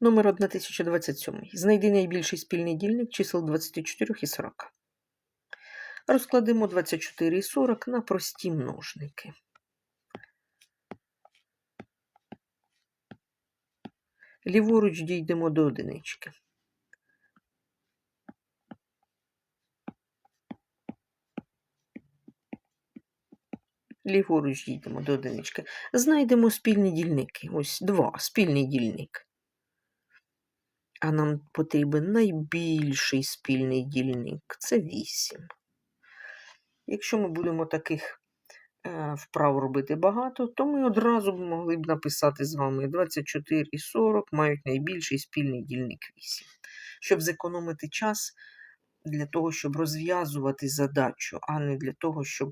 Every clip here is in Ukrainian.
Номер 1027. Знайди найбільший спільний дільник чисел 24 і 40. Розкладемо 24 і 40 на прості множники. Ліворуч дійдемо до одинички. Ліворуч дійдемо до одинички. Знайдемо спільні дільники. Ось два спільний дільник. А нам потрібен найбільший спільний дільник це 8. Якщо ми будемо таких е, вправ робити багато, то ми одразу могли б написати з вами 24 і 40 мають найбільший спільний дільник 8. Щоб зекономити час для того, щоб розв'язувати задачу, а не для того, щоб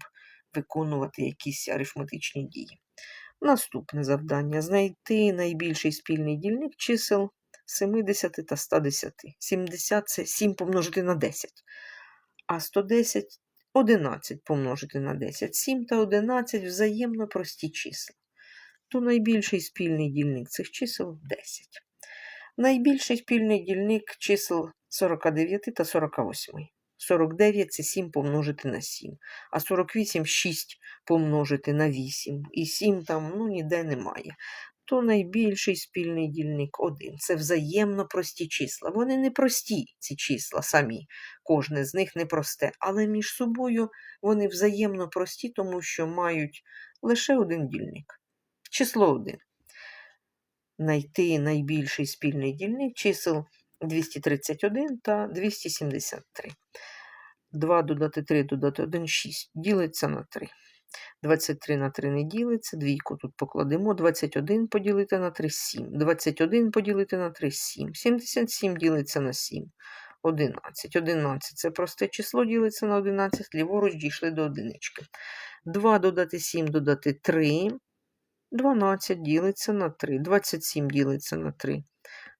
виконувати якісь арифметичні дії. Наступне завдання знайти найбільший спільний дільник чисел 70 та 110. 70 це 7 помножити на 10, а 110 11 помножити на 10. 7 та 11 взаємно прості числа. То найбільший спільний дільник цих чисел 10. Найбільший спільний дільник чисел 49 та 48. 49 це 7 помножити на 7, а 48 6 помножити на 8. І 7 там ну, ніде немає. То найбільший спільний дільник 1. Це взаємно прості числа. Вони не прості, ці числа самі. Кожне з них не просте, але між собою вони взаємно прості, тому що мають лише один дільник. Число 1. Найти найбільший спільний дільник чисел 231 та 273. 2 додати 3 додати 1 6 ділиться на 3. 23 на 3 не ділиться, двійку тут покладемо. 21 поділити на 3 7. 21 поділити на 3 7. 77 ділиться на 7. 11. 11 це просте число ділиться на 11, ліворуч дійшли до одинички. 2 додати 7 додати 3. 12 ділиться на 3. 27 ділиться на 3.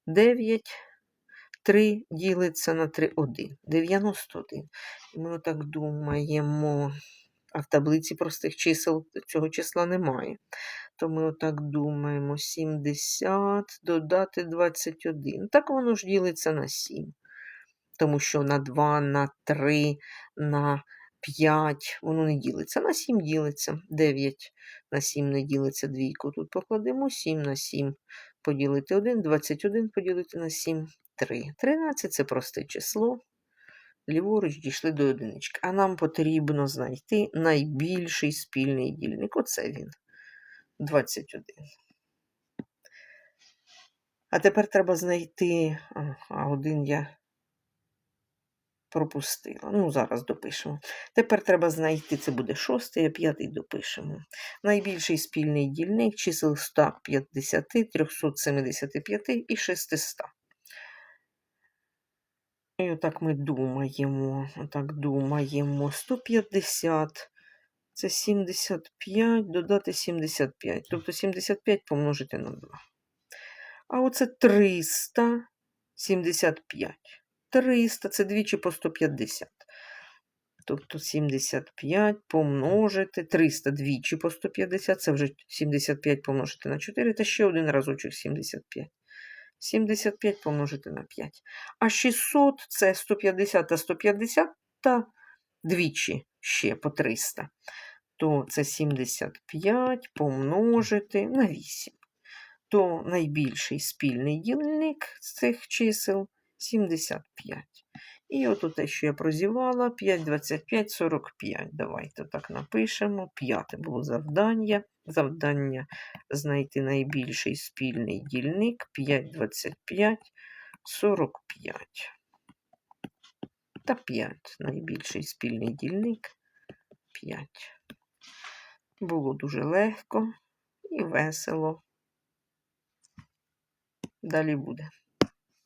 9. 3 ділиться на 3, 1. 91. І ми отак думаємо. А в таблиці простих чисел цього числа немає. То ми отак думаємо: 70 додати 21. Так воно ж ділиться на 7. Тому що на 2, на 3, на 5 воно не ділиться. На 7 ділиться. 9 на 7 не ділиться двійку. Тут покладемо 7 на 7 поділити 1, 21 поділити на 7, 3. 13 це просте число. Ліворуч дійшли до одинички. А нам потрібно знайти найбільший спільний дільник. Оце він. 21. А тепер треба знайти. А один я пропустила. Ну, зараз допишемо. Тепер треба знайти, це буде шостий, а п'ятий допишемо. Найбільший спільний дільник чисел 150, 375 і 600. І отак ми думаємо, отак думаємо. 150 це 75, додати 75. Тобто 75 помножити на 2. А оце 375. 300 це двічі по 150. Тобто 75 помножити 300 двічі по 150, це вже 75 помножити на 4, та ще один разочок 75. 75 помножити на 5. А 600 це 150 та 150 та двічі ще по 300. То це 75 помножити на 8. То найбільший спільний дільник з цих чисел 75. І от те, що я прозівала, 5, 25, 45. Давайте так напишемо. П'яте було завдання. Завдання знайти найбільший спільний дільник 5, 25, 45. Та 5. Найбільший спільний дільник 5. Було дуже легко і весело. Далі буде.